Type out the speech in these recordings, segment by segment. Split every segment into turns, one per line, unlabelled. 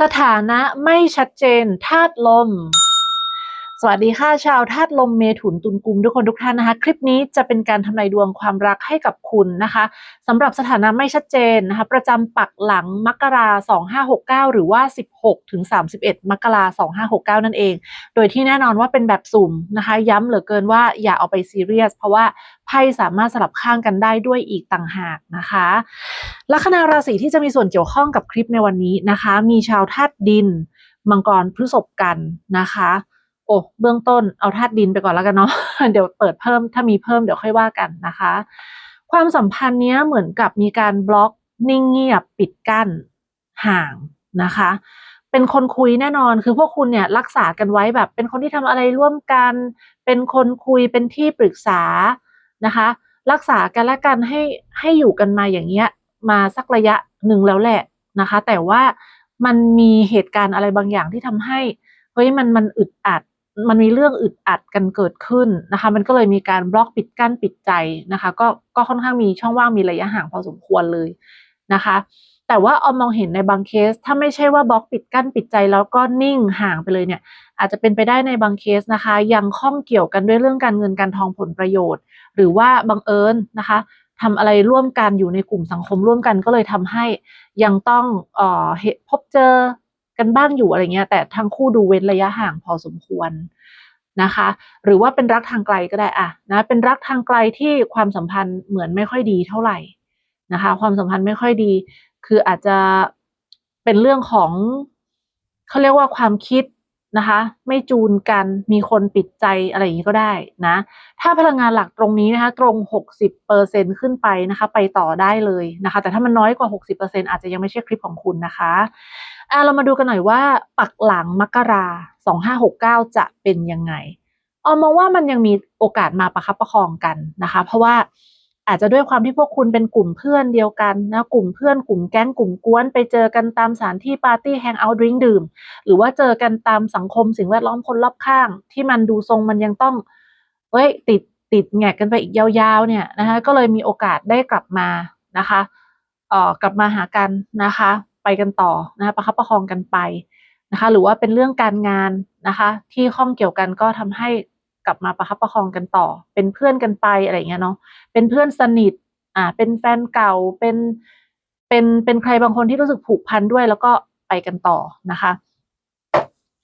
สถานะไม่ชัดเจนธาตุลม สวัสดีค่ะชาวธาตุลมเมถุนตุลกุมทุกคนทุกท่านนะคะ คลิปนี้จะเป็นการทำนายดวงความรักให้กับคุณนะคะสำหรับสถานะไม่ชัดเจนนะคะ ประจำปักหลังมกราสองห้าหกเก้าหรือว่าสิบหกถึงสามสิบเอ็ดมกราสองห้าหกเก้านั่นเอง โดยที่แน่นอนว่าเป็นแบบสุ่มนะคะ ย้ำเหลือเกินว่าอย่าเอาไปซีเรียสเพราะว่าไพ่สามารถสลับข้างกันได้ด้วยอีกต่างหากนะคะลัคนาราศีที่จะมีส่วนเกี่ยวข้องกับคลิปในวันนี้นะคะ มีชาวธาตุดิน มังกรพฤษภกันนะคะ โอ้เบื้องต้นเอาธาตุดินไปก่อนแล้วกันเนาะเดี๋ยวเปิดเพิ่มถ้ามีเพิ่มเดี๋ยวค่อยว่ากันนะคะ ความสัมพันธ์เนี้ยเหมือนกับมีการบล็อกนิ่งเงียบปิดกั้นห่างนะคะ เป็นคนคุยแน่นอนคือพวกคุณเนี่ยรักษากันไว้แบบ เป็นคนที่ทำอะไรร่วมกัน เป็นคนคุยเป็นที่ปรึกษานะคะ รักษากันและกันให้ให้อยู่กันมาอย่างเงี้ยมาสักระยะหนึ่งแล้วแหละนะคะ แต่ว่ามันมีเหตุการณ์อะไรบางอย่างที่ทำให้เฮ้ยมันมันอึดอัด มันมีเรื่องอึดอัดกันเกิดขึ้นนะคะ มันก็เลยมีการบล็อกปิดกั้นปิดใจนะคะ ก็ก็ค่อนข้างมีช่องว่างมีระยะห่างพอสมควรเลยนะคะ แต่ว่าออมมองเห็นในบางเคส ถ้าไม่ใช่ว่าบล็อกปิดกั้นปิดใจแล้วก็นิ่งห่างไปเลยเนี่ย อาจจะเป็นไปได้ในบางเคสนะคะ ยังข้องเกี่ยวกันด้วยเรื่องการเงินการทองผลประโยชน์ หรือว่าบังเอิญนะคะทำอะไรร่วมกันอยู่ในกลุ่มสังคมร่วมกันก็เลยทำให้ยังต้องเอ่อพบเจอ กันบ้างอยู่อะไรเงี้ย แต่ทั้งคู่ดูเว้นระยะห่างพอสมควรนะคะ หรือว่าเป็นรักทางไกลก็ได้อะนะเป็นรักทางไกลที่ความสัมพันธ์เหมือนไม่ค่อยดีเท่าไหร่นะคะ ความสัมพันธ์ไม่ค่อยดี คืออาจจะเป็นเรื่องของเขาเรียกว่าความคิดนะคะ ไม่จูนกันมีคนปิดใจอะไรอย่างนี้ก็ได้นะ ถ้าพลังงานหลักตรงนี้นะคะตรง 60%ขึ้นไปนะคะ ไปต่อได้เลยนะคะ แต่ถ้ามันน้อยกว่า 60%อาจจะยังไม่ใช่คลิปของคุณนะคะอะ เรามาดูกันหน่อยว่าปักหลังมกรา2569จะเป็นยังไงออมมองว่ามันยังมีโอกาสมาประคับประคองกันนะคะ เพราะว่าอาจจะด้วยความที่พวกคุณเป็นกลุ่มเพื่อนเดียวกันนะกลุ่มเพื่อนกลุ่มแก๊งกลุ่มกวนไปเจอกันตามสถานที่ปาร์ตี้แฮงเอาท์ดริงดื่ม หรือว่าเจอกันตามสังคมสิ่งแวดล้อมคนรอบข้าง ที่มันดูทรงมันยังต้องเฮ้ยติดติดแงกกันไปอีกยาวๆเนี่ยนะคะก็เลยมีโอกาสได้กลับมานะคะเอ่อกลับมาหากันนะคะไปกันต่อนะคะประคับประคองกันไปนะคะ หรือว่าเป็นเรื่องการงานนะคะ ที่ข้องเกี่ยวกันก็ทำให้กลับมาประคับประคองกันต่อ เป็นเพื่อนกันไปอะไรเงี้ยเนาะเป็นเพื่อนสนิทอ่าเป็นแฟนเก่าเป็นเป็นเป็นใครบางคนที่รู้สึกผูกพันด้วย แล้วก็ไปกันต่อนะคะ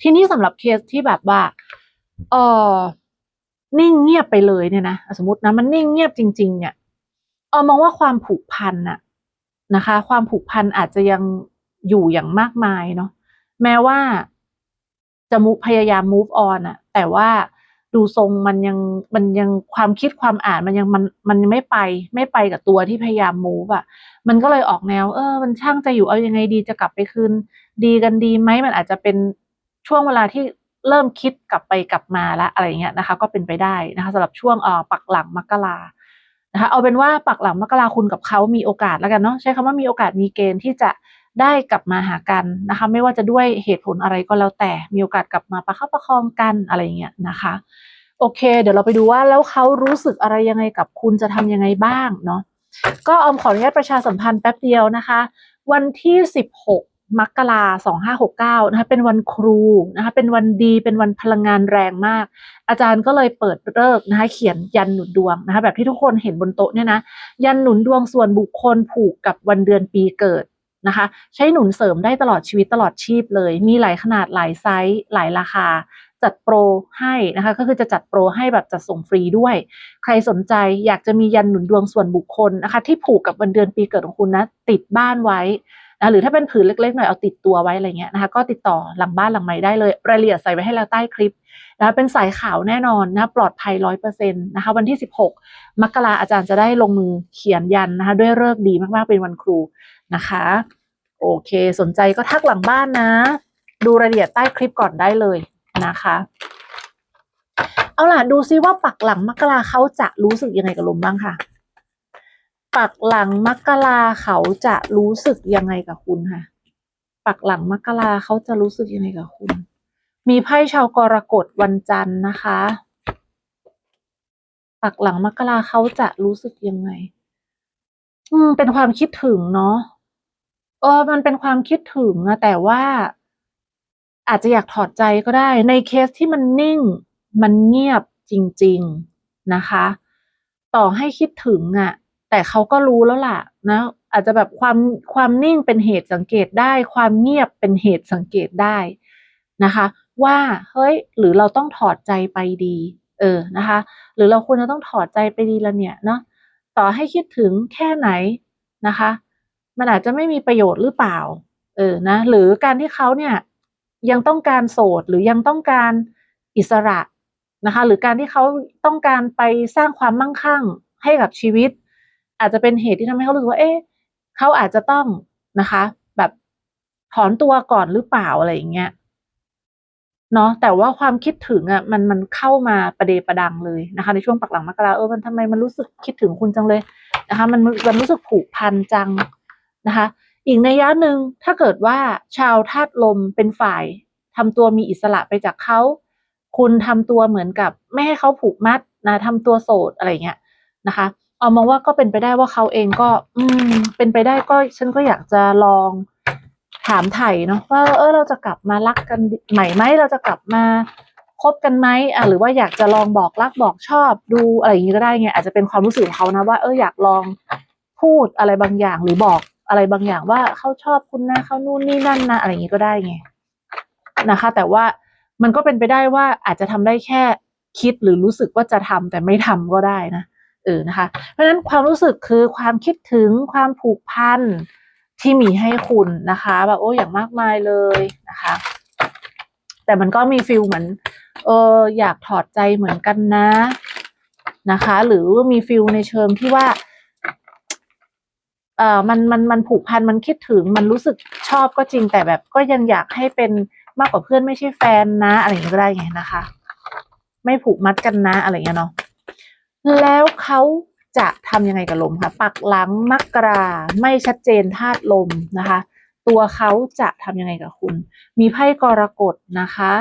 ทีนี้สำหรับเคสที่แบบว่าเออนิ่งเงียบไปเลยเนี่ยนะสมมตินะมันนิ่งเงียบจริง ๆ เนี่ยเออมองว่าความผูกพันน่ะ นะคะ ความผูกพันอาจจะยังอยู่อย่างมากมายเนาะแม้ว่าจะมุพยายาม move on อะแต่ว่าดูทรงมันยังมันยังความคิดความอ่านมันยังมันมันไม่ไปไม่ไปกับตัวที่พยายาม move อะมันก็เลยออกแนว เออ มันช่างจะอยู่เอายังไงดีจะกลับไปคืน ดีกันดีไหมมันอาจจะเป็นช่วงเวลาที่เริ่มคิดกลับไปกลับมาละอะไรเงี้ยนะคะ ก็เป็นไปได้นะคะสำหรับช่วงเออปักหลังมกรา นะคะเอาเป็นว่าปักหลังมกราคุณกับเขามีโอกาสแล้วกันเนาะใช้คำว่ามีโอกาสมีเกณฑ์ที่จะได้กลับมาหากันนะคะ ไม่ว่าจะด้วยเหตุผลอะไรก็แล้วแต่มีโอกาสกลับมาประคับประคองกันอะไรเงี้ยนะคะ โอเค เดี๋ยวเราไปดูว่าแล้วเขารู้สึกอะไรยังไงกับคุณจะทำยังไงบ้างเนาะก็ออมขออนุญาตประชาสัมพันธ์แป๊บเดียวนะคะ วันที่ 16 มกราสองห้าหกเก้านะคะเป็นวันครูนะคะเป็นวันดีเป็นวันพลังงานแรงมาก อาจารย์ก็เลยเปิดเลิกนะคะเขียนยันหนุนดวงนะคะแบบที่ทุกคนเห็นบนโต๊ะเนี่ยนะยันหนุนดวงส่วนบุคคลผูกกับวันเดือนปีเกิดนะคะใช้หนุนเสริมได้ตลอดชีวิตตลอดชีพเลย มีหลายขนาดหลายไซส์หลายราคา จัดโปรให้นะคะก็คือจะจัดโปรให้แบบจัดส่งฟรีด้วย ใครสนใจอยากจะมียันหนุนดวงส่วนบุคคลนะคะที่ผูกกับวันเดือนปีเกิดของคุณนะติดบ้านไว้ นะหรือถ้าเป็นผืนเล็กๆหน่อยเอาติดตัวไว้อะไรเงี้ยนะคะก็ติดต่อหลังบ้านหลังใหม่ได้เลยรายละเอียดใส่ไว้ให้แล้วใต้คลิปนะเป็นสายขาวแน่นอนนะปลอดภัยร้อยเปอร์เซ็นต์นะคะวันที่ 16 มกราอาจารย์จะได้ลงมือเขียนยันนะคะด้วยเลิกดีมากๆเป็นวันครูนะคะ โอเค สนใจก็ทักหลังบ้านนะ ดูรายละเอียดใต้คลิปก่อนได้เลยนะคะเอาล่ะดูซิว่าปักหลังมกราเขาจะรู้สึกยังไงกับลมบ้างค่ะ ปักหลังมกราเขาจะรู้สึกยังไงกับคุณค่ะ ปักหลังมกราเขาจะรู้สึกยังไงกับคุณ มีไพ่ชาวกรกฎวันจันทร์นะคะ ปักหลังมกราเขาจะรู้สึกยังไง อืม เป็นความคิดถึงเนาะเออมันเป็นความคิดถึงอะแต่ว่า อาจจะอยากถอดใจก็ได้ ในเคสที่มันนิ่ง มันเงียบจริง ๆนะคะ ต่อให้คิดถึงอะ แต่เขาก็รู้แล้วล่ะนะอาจจะแบบความความนิ่งเป็นเหตุสังเกตได้ ความเงียบเป็นเหตุสังเกตได้นะคะ ว่าเฮ้ยหรือเราต้องถอดใจไปดี เออนะคะ หรือเราควรจะต้องถอดใจไปดีละเนี่ยเนาะต่อให้คิดถึงแค่ไหนนะคะ มันอาจจะไม่มีประโยชน์หรือเปล่า เออนะ หรือการที่เขาเนี่ยยังต้องการโสดหรือยังต้องการอิสระนะคะ หรือการที่เขาต้องการไปสร้างความมั่งคั่งให้กับชีวิต อาจจะเป็นเหตุที่ทำให้เขารู้สึกว่า เอ๊ะเขาอาจจะต้องนะคะ แบบถอนตัวก่อนหรือเปล่าอะไรอย่างเงี้ยเนาะแต่ว่าความคิดถึงอะมันมันเข้ามาประเดประดังเลยนะคะ ในช่วงปักหลังมกราเออมันทำไมมันรู้สึกคิดถึงคุณจังเลยนะคะ มันมันรู้สึกผูกพันจังนะคะ อีกในยะหนึ่งถ้าเกิดว่าชาวธาตุลมเป็นฝ่ายทำตัวมีอิสระไปจากเขาคุณทำตัวเหมือนกับ ไม่ให้เขาผูกมัดนะทำตัวโสดอะไรเงี้ยนะคะ เอามองว่าก็เป็นไปได้ว่าเขาเองก็ อืม เป็นไปได้ก็ฉันก็อยากจะลองถามไถ่เนาะว่าเออเราจะกลับมารักกันใหม่ไหมเราจะกลับมาคบกันไหมอะหรือว่าอยากจะลองบอกรักบอกชอบดูอะไรอย่างนี้ก็ได้ไงอาจจะเป็นความรู้สึกของเขานะว่าเอออยากลองพูดอะไรบางอย่างหรือบอกอะไรบางอย่างว่าเขาชอบคุณนะเขานู่นนี่นั่นนะอะไรอย่างนี้ก็ได้ไงนะคะ แต่ว่ามันก็เป็นไปได้ว่าอาจจะทำได้แค่คิดหรือรู้สึกว่าจะทำแต่ไม่ทำก็ได้นะ เออนะคะ เพราะฉะนั้นความรู้สึกคือความคิดถึงความผูกพันที่มีให้คุณนะคะแบบโอ้อย่างมากมายเลยนะคะ แต่มันก็มีฟิลเหมือนเอออยากถอดใจเหมือนกันนะนะคะ หรือมีฟิลในเชิงที่ว่าเออมันมันมันผูกพันมันคิดถึงมันรู้สึกชอบก็จริงแต่แบบก็ยังอยากให้เป็นมากกว่าเพื่อนไม่ใช่แฟนนะ อะไรอย่างนี้ก็ได้ไงนะคะ ไม่ผูกมัดกันนะอะไรอย่างเงี้ยเนาะ แล้วเขาจะทำยังไงกับลมคะปักหลังมักราไม่ชัดเจนธาตุลมนะคะ ตัวเขาจะทำยังไงกับคุณ มีไพ่กรกฎนะคะ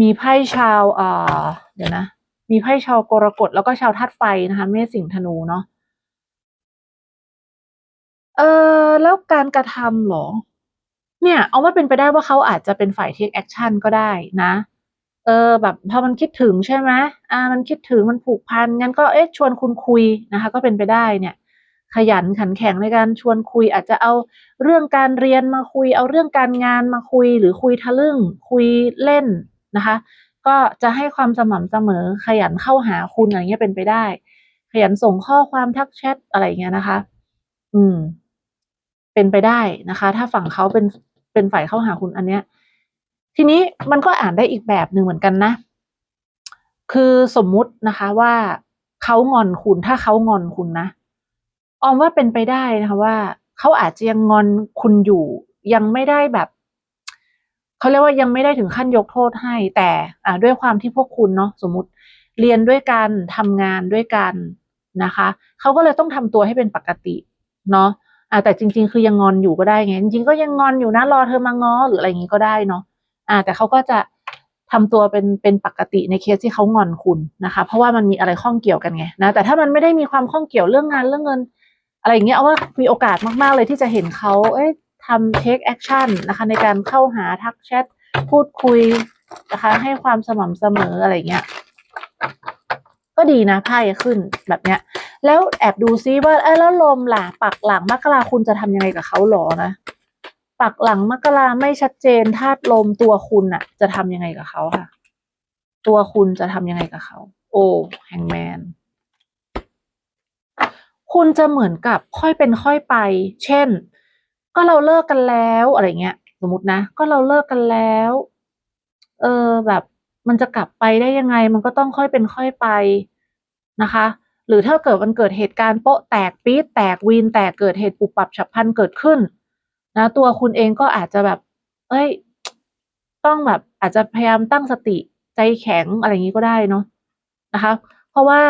มีไพ่ชาวเอ่อเดี๋ยวนะ มีไพ่ชาวกรกฎแล้วก็ชาวธาตุไฟนะคะเมษสิงห์ธนูเนาะเออแล้วการกระทำหรอ เนี่ย เอาว่าเป็นไปได้ว่าเขาอาจจะเป็นฝ่าย take action ก็ได้นะ เออแบบพอมันคิดถึงใช่ไหมอ่า มันคิดถึงมันผูกพันงั้นก็เอ๊ะชวนคุณคุยนะคะ ก็เป็นไปได้เนี่ยขยันขันแข็งในการชวนคุย อาจจะเอาเรื่องการเรียนมาคุย เอาเรื่องการงานมาคุย หรือคุยทะลึ่งคุยเล่นนะคะ ก็จะให้ความสม่ำเสมอ ขยันเข้าหาคุณอะไรเงี้ยเป็นไปได้ ขยันส่งข้อความทักแชทอะไรเงี้ยนะคะ อืม เป็นไปได้นะคะ ถ้าฝั่งเขาเป็นเป็นฝ่ายเข้าหาคุณอันเนี้ย ทีนี้มันก็อ่านได้อีกแบบหนึ่งเหมือนกันนะ คือสมมุตินะคะว่าเขางอนคุณถ้าเขางอนคุณนะออมว่าเป็นไปได้นะคะว่าเขาอาจจะยังงอนคุณอยู่ ยังไม่ได้แบบเขาเรียกว่ายังไม่ได้ถึงขั้นยกโทษให้ แต่อ่าด้วยความที่พวกคุณเนาะสมมติเรียนด้วยกันทำงานด้วยกันนะคะเขาก็เลยต้องทำตัวให้เป็นปกติเนาะอ่าแต่จริง ๆ คือยังงอนอยู่ก็ได้ไงจริงๆก็ยังงอนอยู่นะรอเธอมาง้อหรืออะไรอย่างนี้ก็ได้เนาะ อ่า แต่เขาก็จะทำตัวเป็นเป็นปกติในเคสที่เขางอนคุณนะคะ เพราะว่ามันมีอะไรข้องเกี่ยวกันไงนะ แต่ถ้ามันไม่ได้มีความข้องเกี่ยวเรื่องงานเรื่องเงิน อะไรอย่างเงี้ยเอาว่ามีโอกาสมากๆเลยที่จะเห็นเขาเอ๊ะทำ take action นะคะ ในการเข้าหาทักแชทพูดคุยนะคะ ให้ความสม่ำเสมออะไรเงี้ยก็ดีนะไพ่ขึ้นแบบเนี้ย แล้วแอบดูซิว่าเอ้แล้วลมล่ะปักหลังมกราคุณจะทำยังไงกับเขาหรอนะ ปักหลังมกราไม่ชัดเจนธาตุลมตัวคุณอะจะทำยังไงกับเขาค่ะ ตัวคุณจะทำยังไงกับเขา โอ้แฮงแมนคุณจะเหมือนกับค่อยเป็นค่อยไป เช่น ก็เราเลิกกันแล้วอะไรเงี้ย สมมตินะ ก็เราเลิกกันแล้ว เออแบบ มันจะกลับไปได้ยังไง มันก็ต้องค่อยเป็นค่อยไปนะคะ หรือถ้าเกิดมันเกิดเหตุการณ์โป๊ะแตกปี๊ดแตกวีนแตกเกิดเหตุปุบปับฉับพลันเกิดขึ้น นะตัวคุณเองก็อาจจะแบบ เอ้ย ต้องแบบอาจจะพยายามตั้งสติใจแข็งอะไรอย่างนี้ก็ได้เนาะนะคะ เพราะว่า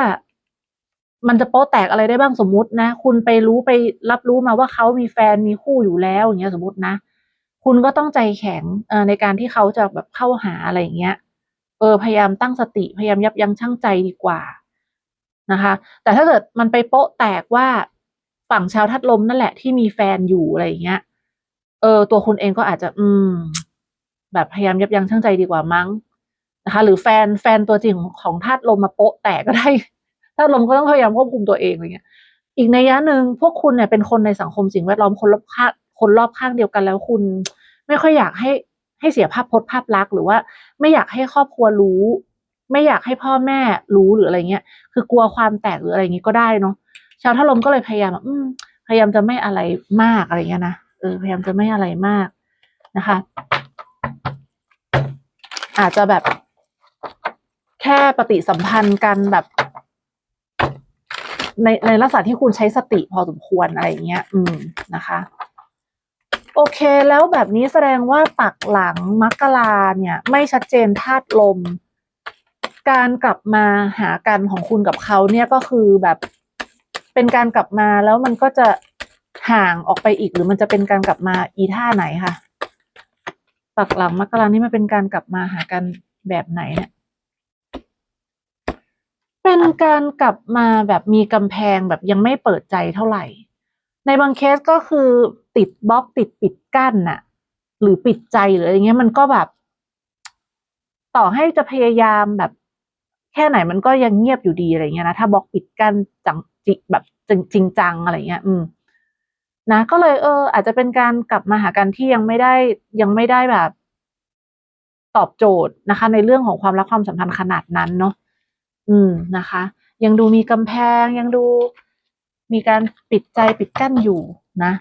มันจะโป๊ะแตกอะไรได้บ้างสมมตินะ คุณไปรู้ไปรับรู้มาว่าเขามีแฟนมีคู่อยู่แล้วอย่างเงี้ยสมมตินะ คุณก็ต้องใจแข็งในการที่เขาจะแบบเข้าหาอะไรอย่างเงี้ย เออพยายามตั้งสติพยายามยับยั้งชั่งใจดีกว่านะคะ แต่ถ้าเกิดมันไปโป๊ะแตกว่าฝั่งชาวทัดลมนั่นแหละที่มีแฟนอยู่อะไรอย่างเงี้ย เออตัวคุณเองก็อาจจะ อืม แบบพยายามยับยั้งชั่งใจดีกว่ามั้งนะคะ หรือแฟนแฟนตัวจริงของของธาตุลมมาโปะแตกก็ได้ธาตุลมก็ต้องพยายามควบคุมตัวเองอะไรเงี้ย อีกในยะหนึ่งพวกคุณเนี่ยเป็นคนในสังคมสิ่งแวดล้อมคนรอบข้างคนรอบข้างเดียวกันแล้วคุณ ไม่ค่อยอยากให้ให้เสียภาพพจน์ภาพลักษณ์หรือว่า ไม่อยากให้ครอบครัวรู้ ไม่อยากให้พ่อแม่รู้หรืออะไรเงี้ย คือกลัวความแตกหรืออะไรเงี้ยก็ได้เนาะชาวท่าลมก็เลยพยายามแบบอืมพยายามจะไม่อะไรมากอะไรเงี้ยนะ เออพยายามจะไม่อะไรมากนะคะ อาจจะแบบ แค่ปฏิสัมพันธ์กันแบบ ในในลักษณะที่คุณใช้สติพอสมควรอะไรอย่างเงี้ย อืมนะคะ โอเคแล้วแบบนี้แสดงว่าปักหลังมักกราเนี่ย ไม่ชัดเจนธาตุลม การกลับมาหากันของคุณกับเขาเนี่ยก็คือแบบเป็นการกลับมาแล้วมันก็จะ ห่างออกไปอีกหรือมันจะเป็นการกลับมาอีท่าไหนคะปักหลังมักรานี่มันเป็นการกลับมาหากันแบบไหนเนี่ยเป็นการกลับมาแบบมีกำแพงแบบยังไม่เปิดใจเท่าไหร่ ในบางเคสก็คือติดบล็อกติดปิดกั้นน่ะ หรือปิดใจหรืออะไรเงี้ยมันก็แบบ ต่อให้จะพยายามแบบ แค่ไหนมันก็ยังเงียบอยู่ดีอะไรเงี้ยนะถ้าบล็อกปิดกั้นจังจิแบบจริงจริงจังอะไรเงี้ย อืม นะก็เลยเออ อาจจะเป็นการกลับมาหากันที่ยังไม่ได้ยังไม่ได้แบบ ตอบโจทย์นะคะ ในเรื่องของความรักความสัมพันธ์ขนาดนั้นเนาะอืมนะคะ ยังดูมีกำแพงยังดูมีการปิดใจปิดกั้นอยู่นะ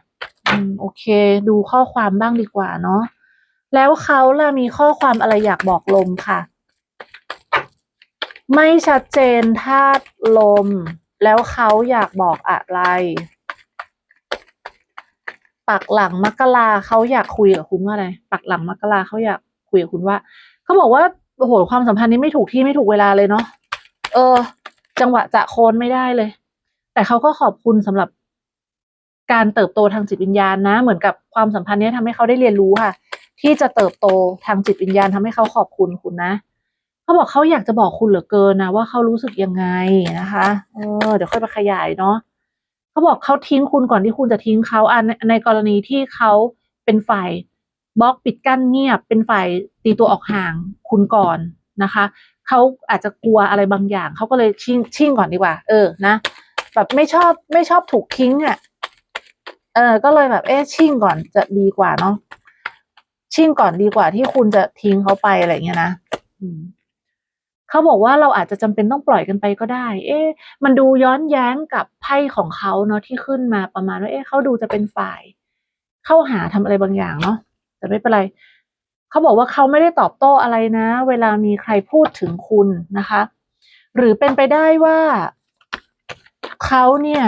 อืมโอเค ดูข้อความบ้างดีกว่าเนาะแล้วเขาล่ะมีข้อความอะไรอยากบอกลมค่ะ ไม่ชัดเจนธาตุลม แล้วเขาอยากบอกอะไร ปักหลังมกราเขาอยากคุยกับคุณว่าอะไร ปักหลังมกราเขาอยากคุยกับคุณว่าเขาบอกว่าโอ้โหความสัมพันธ์นี้ไม่ถูกที่ไม่ถูกเวลาเลยเนาะเออ จังหวะจะโคนไม่ได้เลย แต่เขาก็ขอบคุณสำหรับการเติบโตทางจิตวิญญาณนะ เหมือนกับความสัมพันธ์นี้ทำให้เขาได้เรียนรู้ค่ะ ที่จะเติบโตทางจิตวิญญาณทำให้เขาขอบคุณคุณนะเขาบอกเขาอยากจะบอกคุณเหลือเกินนะว่าเขารู้สึกยังไงนะคะ เออ เดี๋ยวค่อยไปขยายเนาะ เขาบอกเขาทิ้งคุณก่อนที่คุณจะทิ้งเขาอในในกรณีที่เขาเป็นฝ่ายบล็อกปิดกั้นเงียบ เป็นฝ่ายตีตัวออกห่างคุณก่อนนะคะเขาอาจจะกลัวอะไรบางอย่างเขาก็เลยชิ่งชิ่งก่อนดีกว่า เออนะแบบไม่ชอบไม่ชอบถูกทิ้งอะเออ ก็เลยแบบเอ๊ะชิ่งก่อนจะดีกว่าเนาะชิ่งก่อนดีกว่าที่คุณจะทิ้งเขาไปอะไรเงี้ยนะอืม เขาบอกว่าเราอาจจะจำเป็นต้องปล่อยกันไปก็ได้ เอ๊ะมันดูย้อนแย้งกับไพ่ของเขาเนาะที่ขึ้นมาประมาณว่าเอ๊ะเขาดูจะเป็นฝ่าย เข้าหาทำอะไรบางอย่างเนาะแต่ไม่เป็นไรเขาบอกว่าเขาไม่ได้ตอบโต้อะไรนะ เวลามีใครพูดถึงคุณนะคะ หรือเป็นไปได้ว่าเขาเนี่ย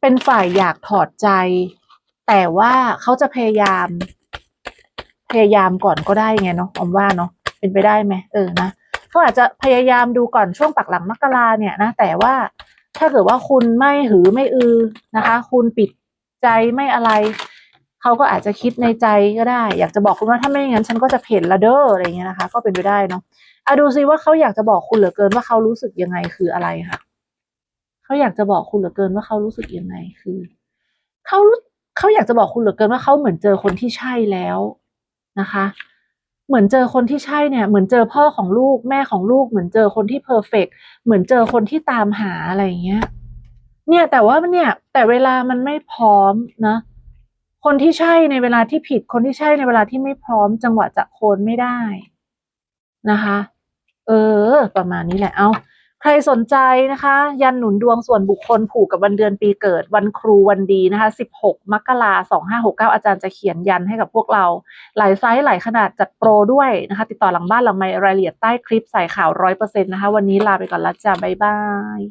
เป็นฝ่ายอยากถอดใจ แต่ว่าเขาจะพยายาม พยายามก่อนก็ได้ไงเนาะอมว่าเนาะเป็นไปได้ไหมเออนะ เขาอาจจะพยายามดูก่อนช่วงปักหลังมกราเนี่ยนะ แต่ว่าถ้าเกิดว่าคุณไม่หือไม่อือนะคะ คุณปิดใจไม่อะไรเขาก็อาจจะคิดในใจก็ได้ อยากจะบอกคุณว่าถ้าไม่อย่างนั้นฉันก็จะเพ่นละเด้ออะไรเงี้ยนะคะ ก็เป็นไปได้เนาะอะดูซิว่าเขาอยากจะบอกคุณเหลือเกินว่าเขารู้สึกยังไงคืออะไรค่ะเขาอยากจะบอกคุณเหลือเกินว่าเขารู้สึกยังไงคือเขารู้เขาอยากจะบอกคุณเหลือเกินว่าเขาเหมือนเจอคนที่ใช่แล้วนะคะ เหมือนเจอคนที่ใช่เนี่ย เหมือนเจอพ่อของลูกแม่ของลูก เหมือนเจอคนที่เพอร์เฟกเหมือนเจอคนที่ตามหาอะไรอย่างเงี้ย เนี่ยแต่ว่าเนี่ย แต่เวลามันไม่พร้อมนะ คนที่ใช่ในเวลาที่ผิด คนที่ใช่ในเวลาที่ไม่พร้อม จังหวะจะโคนไม่ได้นะคะ เออ ประมาณนี้แหละ เอา ใครสนใจนะคะ ยันหนุนดวงส่วนบุคคลผูกกับวันเดือนปีเกิด วันครูวันดีนะคะ 16 มกราคม2569อาจารย์จะเขียนยันให้กับพวกเรา หลายไซส์หลายขนาดจัดโปรด้วยนะคะ ติดต่อหลังบ้านหลังไมรายละเอียดใต้คลิปใส่ข่าวร้อยเปอร์เซ็นต์นะคะ วันนี้ลาไปก่อนละจ้าบ๊ายบาย